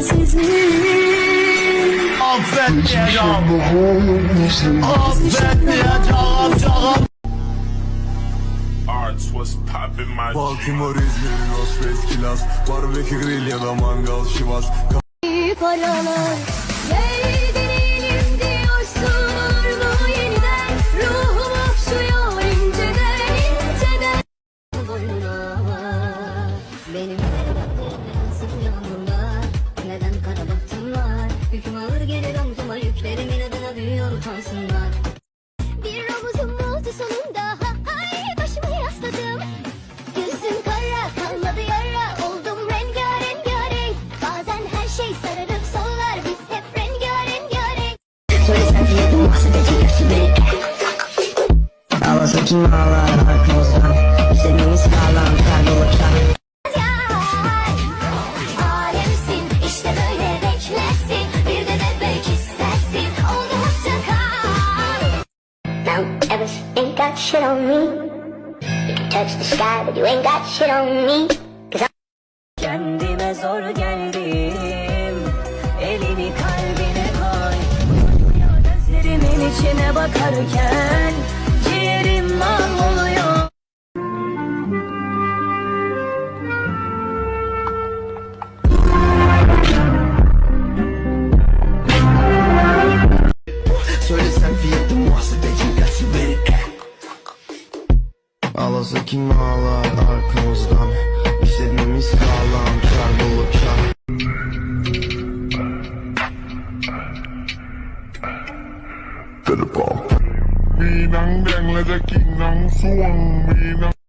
sensizlik Affetmeyeceğim Affetmeyeceğim canım Baltimore, İzmir, Rosfest, Kilas Barbekü grill ya da mangal, Şivas Paralar, yeah. Gelir omzuma yüklerimin adına büyüyor utansınlar Bir omuzum oldu sonunda. Ha hay başımı yasladım. Gözüm kara kalmadı yara. Oldum rengarenk. Renk Bazen her şey sararıp sollar. Biz hep rengarenk. Söylesen fiyadım bahsedecek hepsi beni Ağlasın kim ağlar arkamızdan got shit on me. You can touch the sky but you ain't got shit on me. Cause I'm Kendime zor geldim. Elini kalbine koy. Gözlerimin içine bakarken Ağlasın kim ağlar arkamızdan İstediğimiz sağlam kaybolurkenมีหนังแดงและจะกินหนังส่วง มีหนัง